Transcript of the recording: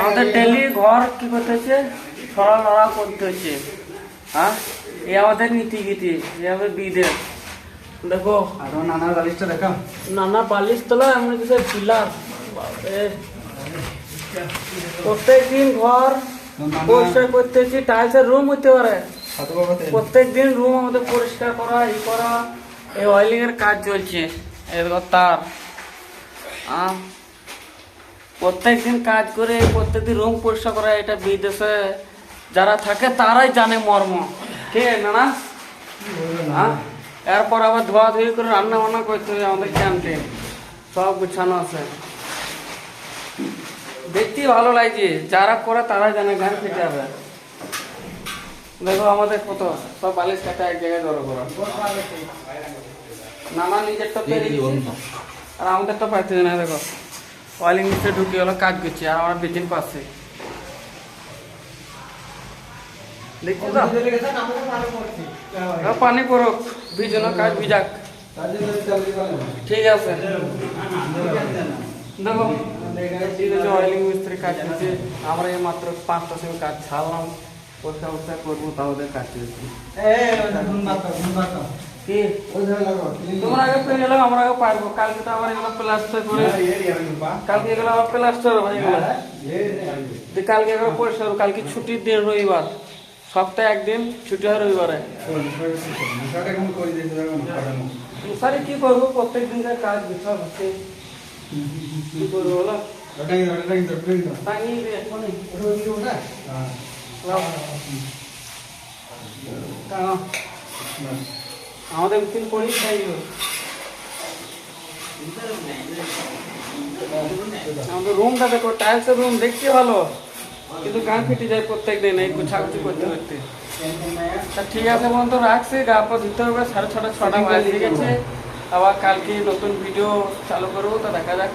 আমাদের ডেলি ঘর কি করতে হচ্ছে ছড়া লড়া করতে হচ্ছে হ্যাঁ? এই আমাদের নীতি গীতি এই আমাদের বিদের দেখো। আর নানার বালিশটা দেখাও। নানা বালিশ তোলা এমন কিছু পিলার প্রত্যেক দিন ঘর পরিষ্কার করতে হচ্ছে টাইলসের রুম হতে পারে। প্রত্যেক দিন রুম আমাদের পরিষ্কার করা ই করা। এই অয়েলিং এর কাজ চলছে দেখো তার। আহ, প্রত্যেক দিন কাজ করে প্রত্যেক দিন রুম পরিষ্কার করা এটা বিদেশে যারা থাকে তারাই জানে মর্ম। কে? না হ্যাঁ? এরপর আবার ধোয়া ধুই করে রান্না বান্না করতে হবে আমাদের ক্যান্টিন সব গুছানো আছে। দেখতেই ভালো লাগছে। যারা করে তারাই জানে গান ফেটে যাবে। দেখো আমাদের কত সব বালিশ কাটা এক জায়গায় জড়ো করা। নানা নিজের তো আর আমাদের তো পাইতে না দেখো। অয়েলিং মিস্ত্রি ঢুকে গেলো কাজ করছে, আর আমরা বেজিন পাচ্ছে। পানি পড়ুক ভিজনো কাজ ভিজাক ঠিক আছে। দেখো ঠিক আছে অয়েলিং মিস্ত্রি কাজ করছে। আমরা এই মাত্র পাঁচটা সময় কাজ ছাড়লাম। পরিষ্কার করব তাহলে কাজ করছি কি? তোমরা আগে পেয়ে গেলাম আমরা আগে পারব। কালকে তো আবার এগুলো প্লাস্টার করে কালকে এগুলো আবার প্লাস্টার হয়ে গেল দিয়ে কালকে এগুলো পরিষ্কার কালকে ছুটির দিন রবিবার। সপ্তাহে একদিন ছুটি হয় রবিবারে। স্যারে কি করব? প্রত্যেক দিনকার কাজ বিষয় হচ্ছে কি করব বলো? টাঙিয়ে আমাদের উকিল করি খাই আমাদের রুমটা দেখো টাইলসের রুম দেখতে ভালো, কিন্তু গান ফেটে যায় প্রত্যেক দিন, এই গুছাগুছি করতে করতে। তা ঠিক আছে বন্ধু, রাখছি, গা পা ধুতে হবে, সাড়ে ছটা ছটা বাজে গেছে আবার কালকে নতুন ভিডিও চালু করব, তা দেখা যাক।